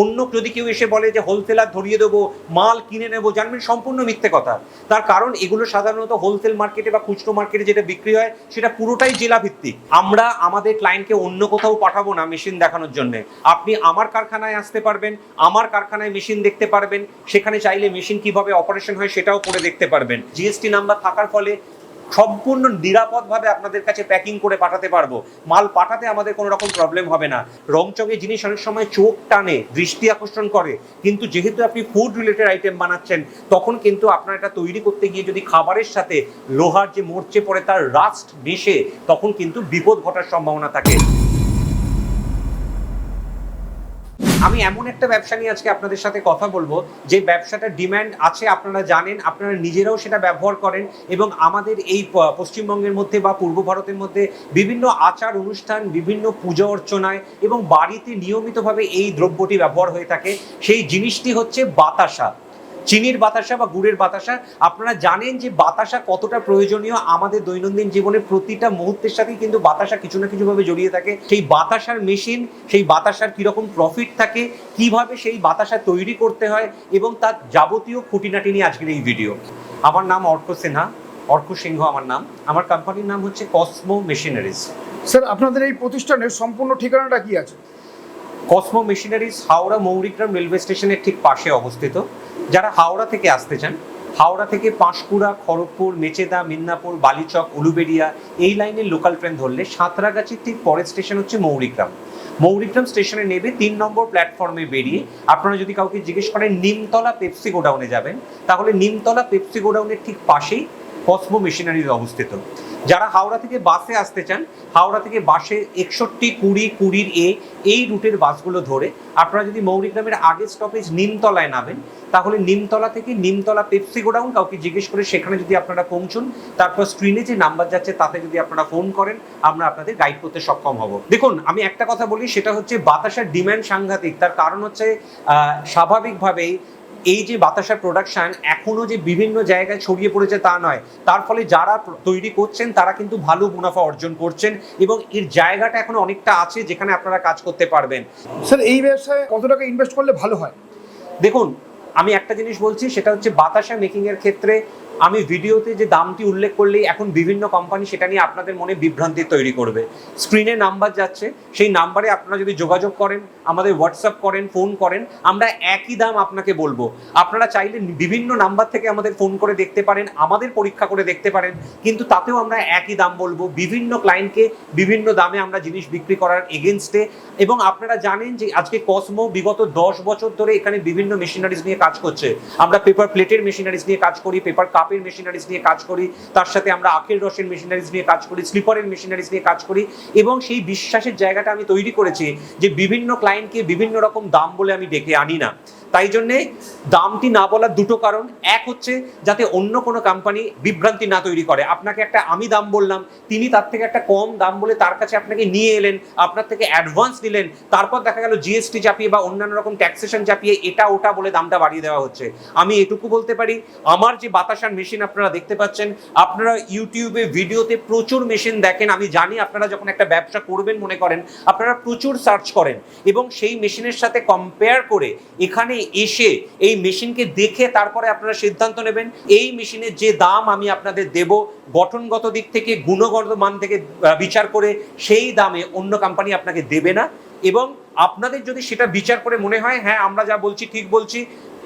অন্য যদি কেউ এসে বলে যে হোলসেলার ধরিয়ে দেবো, মাল কিনে নেব, জানবেন সম্পূর্ণ মিথ্যে কথা। তার কারণ এগুলো সাধারণত হোলসেল মার্কেটে বা খুচরো মার্কেটে যেটা বিক্রি হয়, সেটা পুরোটাই জেলা ভিত্তিক আমরা আমাদের ক্লায়েন্টকে অন্য কোথাও পাঠাবো না মেশিন দেখানোর জন্য। আপনি আমার কারখানায় আসতে পারবেন, আমার কারখানায় মেশিন দেখতে পারবেন, সেখানে চাইলে মেশিন কীভাবে অপারেশন হয় সেটাও করে দেখতে পারবেন। জিএসটি নাম্বার থাকার ফলে সম্পূর্ণ নিরাপদভাবে আপনাদের কাছে প্যাকিং করে পাঠাতে পারব। মাল পাঠাতে আমাদের কোনো রকম প্রবলেম হবে না। রংচঙে জিনিস অনেক সময় চোখ টানে, দৃষ্টি আকর্ষণ করে। কিন্তু যেহেতু আপনি ফুড রিলেটেড আইটেম বানাচ্ছেন, তখন কিন্তু আপনার এটা তৈরি করতে গিয়ে যদি খাবারের সাথে লোহার যে মরচে পড়ে তার রাস্ট মিশে, তখন কিন্তু বিপদ ঘটার সম্ভাবনা থাকে। আমি এমন একটা ব্যবসা নিয়ে আজকে আপনাদের সাথে কথা বলব, যে ব্যবসাটা ডিম্যান্ড আছে, আপনারা জানেন, আপনারা নিজেরাও সেটা ব্যবহার করেন এবং আমাদের এই পশ্চিমবঙ্গের মধ্যে বা পূর্ব ভারতের মধ্যে বিভিন্ন আচার অনুষ্ঠান, বিভিন্ন পূজা অর্চনায় এবং বাড়িতে নিয়মিতভাবে এই দ্রব্যটি ব্যবহার হয়ে থাকে। সেই জিনিসটি হচ্ছে বাতাসা। চিনির বাতাসা বা গুড়ের বাতাসা আপনারা জানেন যে বাতাসা কতটা প্রয়োজনীয় আমাদের দৈনন্দিন জীবনের প্রতিটা মুহূর্তের সাথেই কিন্তু বাতাসা কিছু না কিছুভাবে জড়িয়ে থাকে। সেই বাতাসার মেশিন সেই বাতাসার কীরকম প্রফিট থাকে কীভাবে সেই বাতাসা তৈরি করতে হয় এবং তার যাবতীয় খুঁটিনাটি নিয়ে আজকের এই ভিডিও আমার নাম অর্ক সিনহা অর্ক সিংহ আমার নাম। আমার কোম্পানির নাম হচ্ছে কসমো মেশিনারিজ স্যার আপনাদের এই প্রতিষ্ঠানের সম্পূর্ণ ঠিকানাটা কি আছে? Cosmo machineries Howrah Mourigram railway স্টেশনের ঠিক পাশে অবস্থিত। যারা হাওড়া থেকে আসতে চান, হাওড়া থেকে পাঁশকুড়া, খড়গপুর, মেচেদা, মিদনাপুর, বালিচক, উলুবেড়িয়া, এই লাইনের লোকাল ট্রেন ধরলে সাঁতরাগাছির ঠিক পরের স্টেশন হচ্ছে মৌরিগ্রাম। মৌরিগ্রাম স্টেশনে নেবে তিন নম্বর প্ল্যাটফর্মে বেরিয়ে আপনারা যদি কাউকে জিজ্ঞেস করেন, নিমতলা পেপসি গোডাউনে যাবেন, তাহলে নিমতলা পেপসি গোডাউনের ঠিক পাশেই কসমো মেশিনারিজ অবস্থিত। যারা হাওড়া থেকে বাসে আসতে চান, হাওড়া থেকে বাসে একষট্টি, কুড়ি, কুড়ির এ, এই রুটের বাসগুলো ধরে আপনারা যদি মৌরিগ্রামের আগের স্টপেজ নিমতলায় নামেন, তাহলে নিমতলা থেকে নিমতলা পেপসি গোডাউন কাউকে জিজ্ঞেস করে সেখানে যদি আপনারা পৌঁছুন, তারপর স্ক্রিনে যে নাম্বার যাচ্ছে, তাতে যদি আপনারা ফোন করেন, আমরা আপনাদের গাইড করতে সক্ষম হব। দেখুন, আমি একটা কথা বলি, সেটা হচ্ছে বাতাসের ডিমান্ড সাংঘাতিক। তার কারণ হচ্ছে স্বাভাবিকভাবেই এই যে বাতাসার প্রোডাকশন এখনও যে বিভিন্ন জায়গায় ছড়িয়ে পড়েছে তা নয় তার ফলে যারা তৈরি করছেন তারা কিন্তু ভালো মুনাফা অর্জন করছেন এবং এর জায়গাটা এখন অনেকটা আছে যেখানে আপনারা কাজ করতে পারবেন। স্যার এই ব্যবসায় কত টাকা ইনভেস্ট করলে ভালো হয়? দেখুন আমি একটা জিনিস বলছি সেটা হচ্ছে বাতাসা মেকিংয়ের এর ক্ষেত্রে আমি ভিডিওতে যে দামটি উল্লেখ করলেই এখন বিভিন্ন কোম্পানি সেটা নিয়ে আপনাদের মনে বিভ্রান্তি তৈরি করবে। স্ক্রিনে নাম্বার যাচ্ছে, সেই নাম্বারে আপনারা যদি যোগাযোগ করেন, আমাদের হোয়াটসঅ্যাপ করেন ফোন করেন, আমরা একই দাম আপনাকে বলব। আপনারা চাইলে বিভিন্ন নাম্বার থেকে আমাদের ফোন করে দেখতে পারেন, আমাদের পরীক্ষা করে দেখতে পারেন, কিন্তু তাতেও আমরা একই দাম বলব। বিভিন্ন ক্লায়েন্টকে বিভিন্ন দামে আমরা জিনিস বিক্রি করার এগেনস্টে এবং আপনারা জানেন যে আজকে কসমো বিগত দশ বছর ধরে এখানে বিভিন্ন মেশিনারিজ নিয়ে কাজ করছে। আমরা পেপার প্লেটের মেশিনারিজ নিয়ে কাজ করি পেপার কাপের মেশিনারিজ নিয়ে কাজ করি, তার সাথে আমরা আখের রসের মেশিনারিজ নিয়ে কাজ করি, স্লিপারের মেশিনারিজ নিয়ে কাজ করি এবং সেই বিশ্বাসের জায়গাটা আমি তৈরি করেছি যে বিভিন্ন ক্লায়েন্টকে বিভিন্ন রকম দাম বলে আমি ডেকে আনি না। তাই জন্যে দামটি না বলার দুটো কারণ। এক হচ্ছে, যাতে অন্য কোনো কোম্পানি বিভ্রান্তি না তৈরি করে। আপনাকে একটা আমি দাম বললাম, তিনি তার থেকে একটা কম দাম বলে তার কাছে আপনাকে নিয়ে এলেন, আপনার থেকে অ্যাডভান্স নিলেন, তারপর দেখা গেল জিএসটি চাপিয়ে বা অন্যান্য রকম ট্যাক্সেশন চাপিয়ে এটা ওটা বলে দামটা বাড়িয়ে দেওয়া হচ্ছে। আমি এটুকু বলতে পারি, আমার যে বাতাসার মেশিন আপনারা দেখতে পাচ্ছেন, আপনারা ইউটিউবে ভিডিওতে প্রচুর মেশিন দেখেন, আমি জানি আপনারা যখন একটা ব্যবসা করবেন মনে করেন, আপনারা প্রচুর সার্চ করেন এবং সেই মেশিনের সাথে কম্পেয়ার করে এখানে এসে এই মেশিনকে দেখে তারপরে আপনারা সিদ্ধান্ত নেবেন, এই মেশিনের যে দাম আমি আপনাদের দেব, গঠনগত দিক থেকে, গুণগত মান থেকে বিচার করে সেই দামে অন্য কোম্পানি আপনাকে দেবে না। এবং আপনাদের যদি সেটা বিচার করে মনে হয় হ্যাঁ আমরা যা বলছি, ঠিক বলছি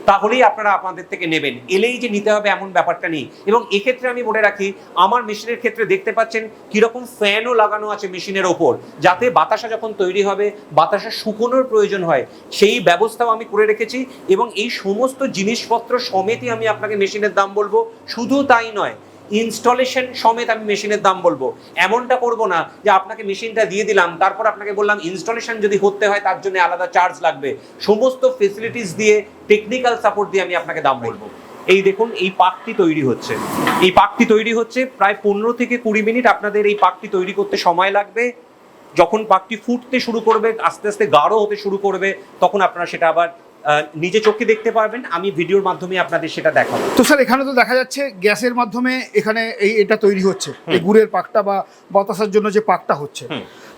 তাহলেই আপনারা আপনাদের থেকে নেবেন। এলেই যে নিতে হবে এমন ব্যাপারটা নেই। এবং এক্ষেত্রে আমি বলে রাখি, আমার মেশিনের ক্ষেত্রে দেখতে পাচ্ছেন কীরকম ফ্যানও লাগানো আছে মেশিনের ওপর, যাতে বাতাসা যখন তৈরি হবে, বাতাসা শুকোনোর প্রয়োজন হয়, সেই ব্যবস্থাও আমি করে রেখেছি। এবং এই সমস্ত জিনিসপত্র সমেতই আমি আপনাকে মেশিনের দাম বলব। শুধু তাই নয় ইনস্টলেশন সমেত আমি মেশিনের দাম বলব। এমনটা করব না যে আপনাকে মেশিনটা দিয়ে দিলাম, তারপর আপনাকে বললাম ইনস্টলেশন যদি করতে হয় তার জন্য আলাদা চার্জ লাগবে। সমস্ত ফেসিলিটিস দিয়ে টেকনিক্যাল সাপোর্ট দিয়ে আমি আপনাকে দাম বলব। এই দেখুন, এই পাকটি তৈরি হচ্ছে। এই পাকটি তৈরি হচ্ছে, প্রায় পনেরো থেকে কুড়ি মিনিট আপনাদের এই পাকটি তৈরি করতে সময় লাগবে। যখন পাকটি ফুটতে শুরু করবে, আস্তে আস্তে গাঢ় হতে শুরু করবে, তখন আপনারা সেটা আবার নিজে চোখে দেখতে পারবেন আমি ভিডিওর মাধ্যমে আপনাদের সেটা দেখাবো। তো স্যার এখানে তো দেখা যাচ্ছে গ্যাসের মাধ্যমে এখানে এই এটা তৈরি হচ্ছে এই গুড়ের পাকটা বা বাতাসার জন্য যে পাকটা হচ্ছে।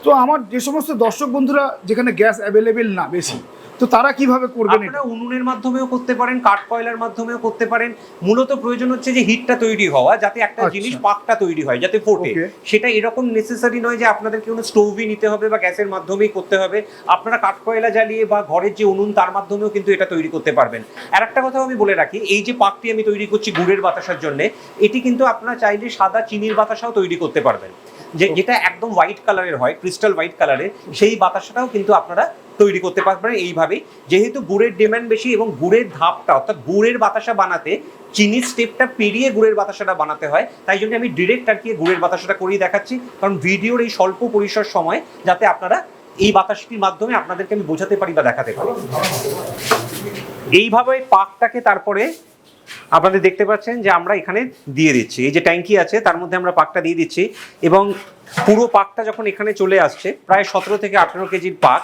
তো আমার যে সমস্ত দর্শক বন্ধুরা যেখানে গ্যাস অ্যাভেলেবেল না বেশি তো তারা কীভাবে করবেন এটা আপনারা উনুনের মাধ্যমেও করতে পারেন কাঠ কয়লার মাধ্যমেও করতে পারেন। মূলত প্রয়োজন হচ্ছে যে হিটটা তৈরি হওয়া যাতে একটা আচ্ছা। জিনিস পাকটা তৈরি হয় যাতে ফোটে। সেটা এরকম নেসেসারি নয় যে আপনাদেরকে কোনো স্টোভই নিতে হবে বা গ্যাসের মাধ্যমেই করতে হবে। আপনারা কাঠ কয়লা জ্বালিয়ে বা ঘরের যে উনুন তার মাধ্যমেও কিন্তু এটা তৈরি করতে পারবেন। আর একটা কথা আমি বলে রাখি এই যে পাকটি আমি তৈরি করছি গুড়ের বাতাসার জন্য এটি কিন্তু আপনারা চাইলে সাদা চিনির বাতাসাও তৈরি করতে পারবেন। যে যেটা একদম হোয়াইট কালারের হয় ক্রিস্টাল হোয়াইট কালারের সেই বাতাসাটাও কিন্তু আপনারা তৈরি করতে পারবেন এইভাবেই। যেহেতু গুড়ের ডিমান্ড বেশি এবং গুড়ের ধাপটা, অর্থাৎ গুড়ের বাতাসা বানাতে, চিনির স্টেপটা পেরিয়ে গুড়ের বাতাসাটা বানাতে হয়, তাই জন্য আমি ডিরেক্ট আর কি গুড়ের বাতাসাটা করেই দেখাচ্ছি। কারণ ভিডিওর এই স্বল্প পরিসর সময় যাতে আপনারা এই বাতাসটির মাধ্যমে আপনাদেরকে আমি বোঝাতে পারি বা দেখাতে পারি। এইভাবে পাকটাকে তারপরে আপনাদের দেখতে পাচ্ছেন যে আমরা এখানে দিয়ে দিচ্ছি। এই যে ট্যাঙ্কি আছে, তার মধ্যে আমরা পাকটা দিয়ে দিচ্ছি এবং পুরো পাকটা যখন এখানে চলে আসছে, প্রায় সতেরো থেকে আঠেরো কেজির পাক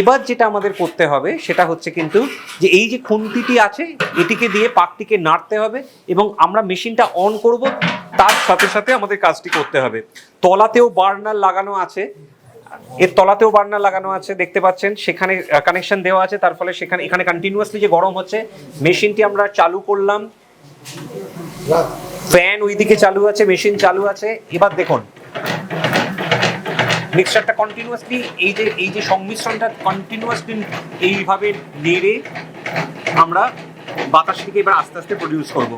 এবার যেটা আমাদের করতে হবে সেটা হচ্ছে কিন্তু যে এই যে খুন্তিটি আছে এটিকে দিয়ে পাকটিকে নাড়তে হবে এবং আমরা মেশিনটা অন করব তার সাথে সাথে আমাদের কাজটি করতে হবে। তলাতেও বার্নার লাগানো আছে এর তলাতেও বার্নার লাগানো আছে দেখতে পাচ্ছেন সেখানে কানেকশন দেওয়া আছে তার ফলে সেখানে এখানে কন্টিনিউয়াসলি যে গরম হচ্ছে মেশিনটি আমরা চালু করলাম। ফ্যান ওইদিকে চালু আছে মেশিন চালু আছে। এবার দেখুন মিক্সচারটা কন্টিনিউয়াসলি এই যে এই যে সংমিশ্রণটা কন্টিনিউয়াসলি এইভাবে নেড়ে আমরা বাতাসটিকে এবার আস্তে আস্তে প্রডিউস করব।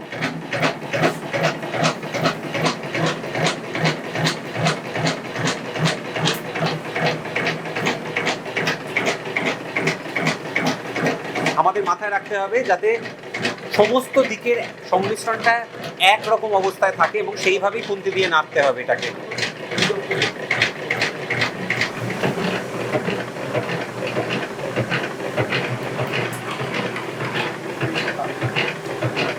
আমাদের মাথায় রাখতে হবে যাতে সমস্ত দিকের সংমিশ্রণটা একরকম অবস্থায় থাকে এবং সেইভাবেই খুন্তি দিয়ে নাড়তে হবে এটাকে।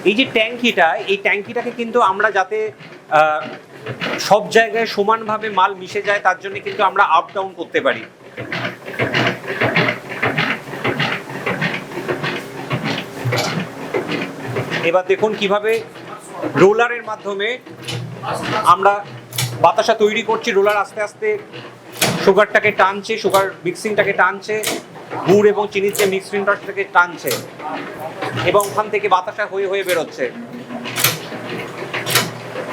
এই যে ট্যাঙ্কিটা, এই ট্যাঙ্কিটাকে কিন্তু আমরা যাতে সব জায়গায় সমানভাবে মাল মিশে যায়, তার জন্য কিন্তু আমরা আপ ডাউন করতে পারি। এবার দেখুন কীভাবে রোলারের মাধ্যমে আমরা বাতাসা তৈরি করছি। রোলার আস্তে আস্তে সুগারটাকে টানছে, সুগার মিক্সিংটাকে টানছে, গুড় এবং চিনির যে মিক্সিংটাকে টানছে এবং ওখান থেকে বাতাসা হয়ে হয়ে বেরোচ্ছে।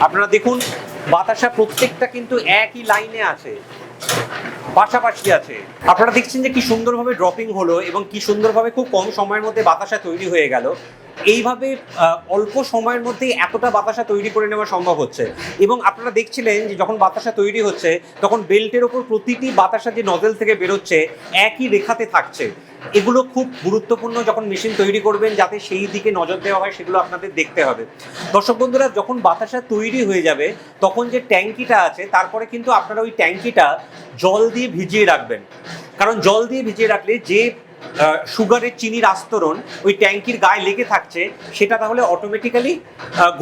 আপনারা দেখুন, বাতাসা প্রত্যেকটা কিন্তু একই লাইনে আছে, পাশাপাশি আছে। আপনারা দেখছেন যে কি সুন্দরভাবে ড্রপিং হলো এবং কি সুন্দরভাবে খুব কম সময়ের মধ্যে বাতাসা তৈরি হয়ে গেল। এইভাবে অল্প সময়ের মধ্যে এতটা বাতাসা তৈরি করে নেওয়া সম্ভব হচ্ছে। এবং আপনারা দেখছিলেন যে যখন বাতাসা তৈরি হচ্ছে, তখন বেল্টের ওপর প্রতিটি বাতাসা যে নজেল থেকে বেরোচ্ছে, একই রেখাতে থাকছে। এগুলো খুব গুরুত্বপূর্ণ যখন মেশিন তৈরি করবেন, যাতে সেই দিকে নজর দেওয়া হয়, সেগুলো আপনাদের দেখতে হবে। দর্শক বন্ধুরা, যখন বাতাসা তৈরি হয়ে যাবে, তখন যে ট্যাঙ্কিটা আছে, তারপরে কিন্তু আপনারা ওই ট্যাঙ্কিটা জল দিয়ে ভিজিয়ে রাখবেন। কারণ জল দিয়ে ভিজিয়ে রাখলে যে সুগারের চিনির আস্তরণ ওই ট্যাঙ্কির গায়ে লেগে থাকছে, সেটা তাহলে অটোমেটিক্যালি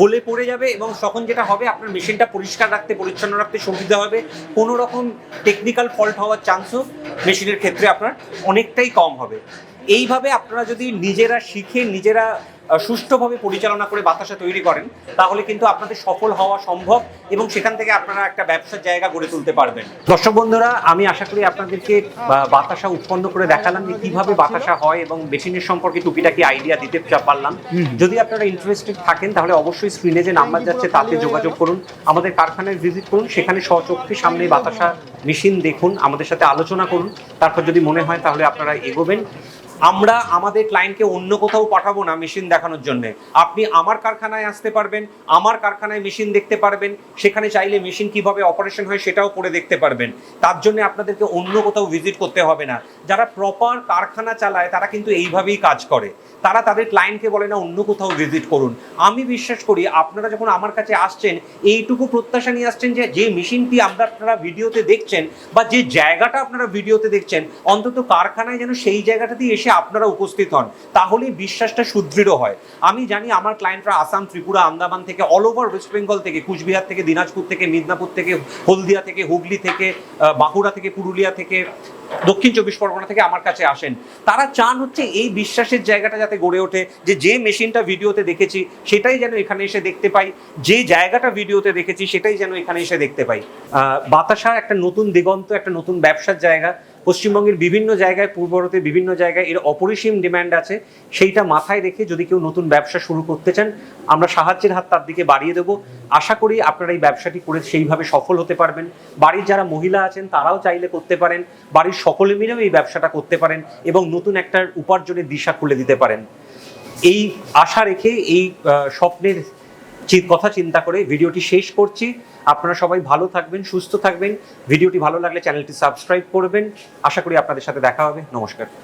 গলে পড়ে যাবে এবং তখন যেটা হবে, আপনার মেশিনটা পরিষ্কার রাখতে, পরিচ্ছন্ন রাখতে সুবিধা হবে। কোনো রকম টেকনিক্যাল ফল্ট হওয়ার চান্সও মেশিনের ক্ষেত্রে আপনার অনেকটাই কম হবে। এইভাবে আপনারা যদি নিজেরা শিখে, নিজেরা সুষ্ঠুভাবে পরিচালনা করে বাতাসা তৈরি করেন তাহলে কিন্তু আপনাদের সফল হওয়া সম্ভব এবং সেখান থেকে আপনারা একটা ব্যবসার জায়গা গড়ে তুলতে পারবেন। দর্শক বন্ধুরা আমি আশা করি আপনাদেরকে বাতাসা উৎপন্ন করে দেখালাম যে কীভাবে বাতাসা হয় এবং মেশিনের সম্পর্কে টুকিটাকি আইডিয়া দিতে পারলাম। যদি আপনারা ইন্টারেস্টেড থাকেন তাহলে অবশ্যই স্ক্রিনে যে নাম্বার যাচ্ছে তাতে যোগাযোগ করুন। আমাদের কারখানায় ভিজিট করুন সেখানে স্বচক্ষে সামনে বাতাসা মেশিন দেখুন আমাদের সাথে আলোচনা করুন। তারপর যদি মনে হয় তাহলে আপনারা এগোবেন। আমরা আমাদের ক্লায়েন্টকে অন্য কোথাও পাঠাবো না মেশিন দেখানোর জন্য। আপনি আমার কারখানায় আসতে পারবেন, আমার কারখানায় মেশিন দেখতে পারবেন, সেখানে চাইলে মেশিন কীভাবে অপারেশন হয় সেটাও করে দেখতে পারবেন। তার জন্য আপনাদেরকে অন্য কোথাও ভিজিট করতে হবে না। যারা প্রপার কারখানা চালায়, তারা কিন্তু এইভাবেই কাজ করে। তারা তাদের ক্লায়েন্টকে বলে না, অন্য কোথাও ভিজিট করুন। আমি বিশ্বাস করি, আপনারা যখন আমার কাছে আসছেন, এইটুকু প্রত্যাশা নিয়ে আসছেন যে যে মেশিনটি আমরা আপনারা ভিডিওতে দেখছেন বা যে জায়গাটা আপনারা ভিডিওতে দেখছেন, অন্তত কারখানায় যেন সেই জায়গাটাতেই এসে আপনারা উপস্থিত হন তাহলেই বিশ্বাসটা সুদৃঢ় হয়। আমি জানি আমার ক্লায়েন্টরা আসাম ত্রিপুরা আন্দামান থেকে অল ওভার ওয়েস্ট বেঙ্গল থেকে কুচবিহার থেকে দিনাজপুর থেকে মিদনাপুর থেকে হলদিয়া থেকে হুগলি থেকে বাঁকুড়া থেকে পুরুলিয়া থেকে দক্ষিণ চব্বিশ পরগনা থেকে আমার কাছে আসেন। তারা চান হচ্ছে এই বিশ্বাসের জায়গাটা যাতে গড়ে ওঠে যে যে মেশিনটা ভিডিওতে দেখেছি সেটাই যেন এখানে এসে দেখতে পাই। যে জায়গাটা ভিডিওতে দেখেছি সেটাই যেন এখানে এসে দেখতে পাই। আহ, বাতাসা একটা নতুন দিগন্ত একটা নতুন ব্যবসার জায়গা। পশ্চিমবঙ্গের বিভিন্ন জায়গায়, পূর্ব ভারতের বিভিন্ন জায়গায় এর অপরিসীম ডিম্যান্ড আছে। সেইটা মাথায় রেখে যদি কেউ নতুন ব্যবসা শুরু করতে চান, আমরা সাহায্যের হাত তার দিকে বাড়িয়ে দেবো। আশা করি আপনারা এই ব্যবসাটি করে সেইভাবে সফল হতে পারবেন। বাড়ির যারা মহিলা আছেন, তারাও চাইলে করতে পারেন। বাড়ির সকলে মিলেও এই ব্যবসাটা করতে পারেন এবং নতুন একটা উপার্জনের দিশা খুলে দিতে পারেন। এই আশা রেখে এই স্বপ্নের কথা চিন্তা করে ভিডিওটি শেষ করছি। আপনারা সবাই ভালো থাকবেন, সুস্থ থাকবেন। ভিডিওটি ভালো লাগলে চ্যানেলটি সাবস্ক্রাইব করবেন। আশা করি আপনাদের সাথে দেখা হবে। নমস্কার।